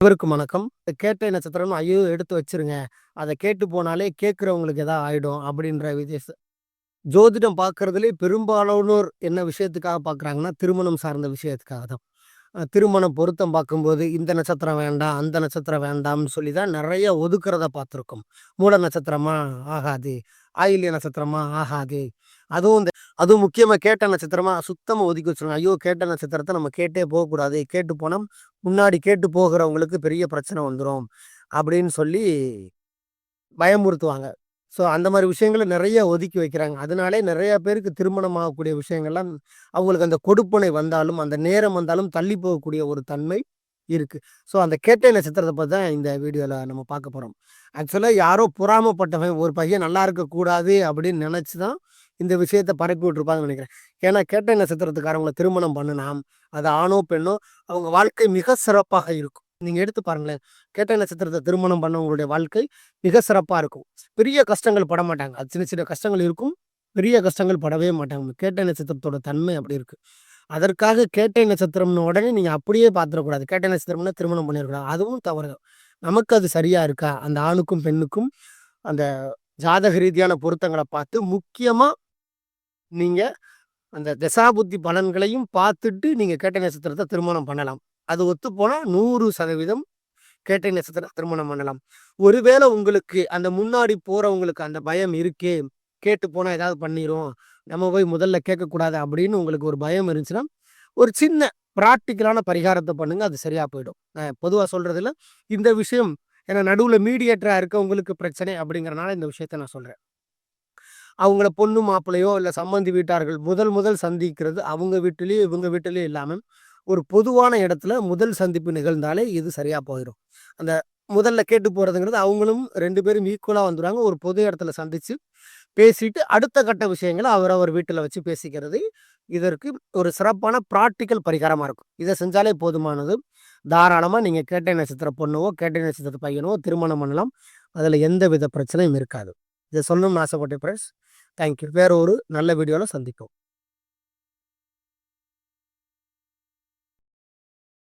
இவருக்கும் வணக்கம். கேட்ட நட்சத்திரம் ஐயோ எடுத்து வச்சிருங்க. அதை கேட்டு போனாலே கேட்குறவங்களுக்கு எதாவது ஆகிடும் அப்படின்ற விதேச ஜோதிடம் பார்க்கறதுலே பெரும்பாலானோர் என்ன விஷயத்துக்காக பார்க்குறாங்கன்னா திருமணம் சார்ந்த விஷயத்துக்காக தான். திருமணம் பொருத்தம் பார்க்கும்போது இந்த நட்சத்திரம் வேண்டாம் அந்த நட்சத்திரம் வேண்டாம்னு சொல்லி தான் நிறைய ஒதுக்குறத பார்த்துருக்கோம் மூல நட்சத்திரமா ஆகாது ஆயில்ய நட்சத்திரமா ஆகாது. அதுவும் இந்த அதுவும் முக்கியமாக கேட்ட நட்சத்திரமா சுத்தமாக ஒதுக்கி வச்சிருங்க. ஐயோ கேட்ட நட்சத்திரத்தை நம்ம கேட்டே போகக்கூடாது. கேட்டு போனால் முன்னாடி கேட்டு போகிறவங்களுக்கு பெரிய பிரச்சனை வந்துடும் அப்படின்னு சொல்லி பயமுறுத்துவாங்க. ஸோ அந்த மாதிரி விஷயங்களை நிறைய ஒதுக்கி வைக்கிறாங்க. அதனாலே நிறைய பேருக்கு திருமணம் ஆகக்கூடிய விஷயங்கள்லாம் அவங்களுக்கு அந்த கொடுப்பனை வந்தாலும் அந்த நேரம் வந்தாலும் தள்ளி போகக்கூடிய ஒரு தன்மை இருக்குது ஸோ அந்த கேட்டை நட்சத்திரத்தை பற்றி தான் இந்த வீடியோவில் நம்ம பார்க்க போகிறோம் ஆக்சுவலாக யாரோ புறாமப்பட்டவன் ஒரு பையன் நல்லா இருக்கக்கூடாது அப்படின்னு நினச்சி தான் இந்த விஷயத்தை பரப்பி விட்டுருப்பாங்கன்னு நினைக்கிறேன். ஏன்னா கேட்டை நட்சத்திரத்துக்காரவங்களை திருமணம் பண்ணலாம் அது ஆணோ பெண்ணோ அவங்க வாழ்க்கை மிக சிறப்பாக இருக்கும். நீங்கள் எடுத்து பாருங்களேன். கேட்டை நட்சத்திரத்தை திருமணம் பண்ணவங்களுடைய வாழ்க்கை மிக சிறப்பாக இருக்கும். பெரிய கஷ்டங்கள் பட மாட்டாங்க. அது சின்ன சின்ன கஷ்டங்கள் இருக்கும். பெரிய கஷ்டங்கள் படவே மாட்டாங்க. கேட்டை நட்சத்திரத்தோட தன்மை அப்படி இருக்குது அதற்காக கேட்டை நட்சத்திரம்னு உடனே நீங்கள் அப்படியே பார்த்துடக்கூடாது. கேட்டை நட்சத்திரம்னா திருமணம் பண்ணிடக்கூடாது அதுவும் தவறு. நமக்கு அது சரியாக இருக்கா? அந்த ஆணுக்கும் பெண்ணுக்கும் அந்த ஜாதக ரீதியான பொருத்தங்களை பார்த்து முக்கியமாக நீங்கள் அந்த தசாபுத்தி பலன்களையும் பார்த்துட்டு நீங்கள் கேட்டை நட்சத்திரத்தை திருமணம் பண்ணலாம். அது ஒத்து போனால் நூறு சதவீதம் கேட்டை நட்சத்திரம் திருமணம் பண்ணலாம். ஒருவேளை உங்களுக்கு அந்த முன்னாடி போகிறவங்களுக்கு அந்த பயம் இருக்கே கேட்டு போனால் ஏதாவது பண்ணிடும் நம்ம போய் முதல்ல கேட்கக்கூடாது அப்படின்னு உங்களுக்கு ஒரு பயம் இருந்துச்சுன்னா ஒரு சின்ன ப்ராக்டிக்கலான பரிகாரத்தை பண்ணுங்கள் அது சரியாக போயிடும். நான் பொதுவாக சொல்கிறதுல இந்த விஷயம் ஏன்னா நடுவில் மீடியேட்டராக இருக்க உங்களுக்கு பிரச்சனை அப்படிங்கிறனால இந்த விஷயத்த நான் சொல்கிறேன் அவங்கள பொண்ணு மாப்பிள்ளையோ இல்லை சம்மந்தி வீட்டார்கள் முதல் முதல் சந்திக்கிறது அவங்க வீட்டிலேயோ இவங்க வீட்டிலேயோ இல்லாமல் ஒரு பொதுவான இடத்துல முதல் சந்திப்பு நிகழ்ந்தாலே இது சரியாக போயிடும் அந்த முதல்ல கேட்டு போகிறதுங்கிறது அவங்களும் ரெண்டு பேரும் ஈக்குவலாக வந்துடுவாங்க ஒரு பொது இடத்துல சந்தித்து பேசிட்டு அடுத்த கட்ட விஷயங்களை அவர் அவர் வீட்டில் வச்சு பேசிக்கிறது. இதற்கு ஒரு சிறப்பான ப்ராக்டிக்கல் பரிகாரமாக இருக்கும். இதை செஞ்சாலே போதுமானது. தாராளமாக நீங்கள் கேட்டை நட்சத்திர பொண்ணுவோ கேட்டை நட்சத்திர பையனோ திருமணம் பண்ணலாம். அதில் எந்த வித பிரச்சனையும் இருக்காது. இதை சொல்லணும்னு ஆசைப்பட்டேன் ஃப்ரெண்ட்ஸ் தேங்க்யூ வேற ஒரு நல்ல வீடியோவில் சந்திக்கும்